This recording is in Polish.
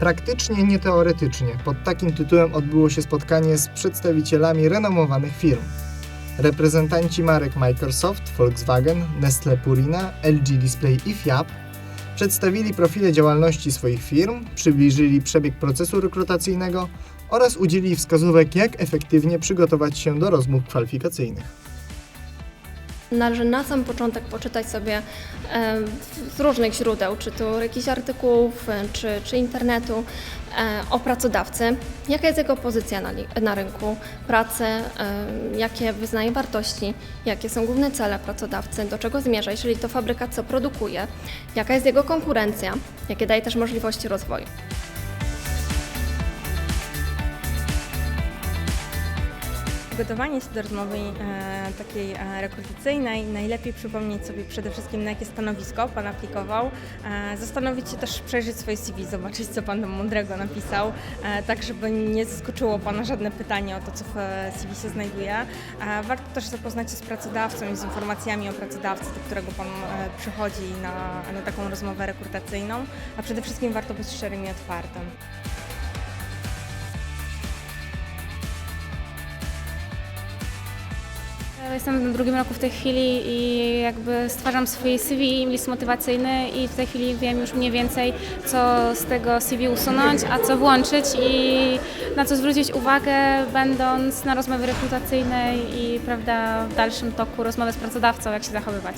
Praktycznie, nie teoretycznie, pod takim tytułem odbyło się spotkanie z przedstawicielami renomowanych firm. Reprezentanci marek Microsoft, Volkswagen, Nestle Purina, LG Display i Fiat przedstawili profile działalności swoich firm, przybliżyli przebieg procesu rekrutacyjnego oraz udzielili wskazówek, jak efektywnie przygotować się do rozmów kwalifikacyjnych. Należy na sam początek poczytać sobie e, z różnych źródeł, czy to jakichś artykułów, e, czy, czy internetu e, o pracodawcy, jaka jest jego pozycja na, na rynku pracy, jakie wyznaje wartości, jakie są główne cele pracodawcy, do czego zmierza, jeżeli to fabryka co produkuje, jaka jest jego konkurencja, jakie daje też możliwości rozwoju. Przygotowanie się do rozmowy e, takiej e, rekrutacyjnej najlepiej przypomnieć sobie przede wszystkim na jakie stanowisko Pan aplikował, e, zastanowić się też przejrzeć swoje CV, zobaczyć co Pan tam mądrego napisał, e, tak żeby nie zaskoczyło Pana żadne pytanie o to, co w e, CV się znajduje. E, warto też zapoznać się z pracodawcą i z informacjami o pracodawcy, do którego Pan e, przychodzi na, na taką rozmowę rekrutacyjną, a przede wszystkim warto być szczerym i otwartym. Jestem w drugim roku w tej chwili i jakby stwarzam swoje CV, list motywacyjny i w tej chwili wiem już mniej więcej, co z tego CV usunąć, a co włączyć i na co zwrócić uwagę, będąc na rozmowie rekrutacyjnej i prawda, w dalszym toku rozmowy z pracodawcą, jak się zachowywać.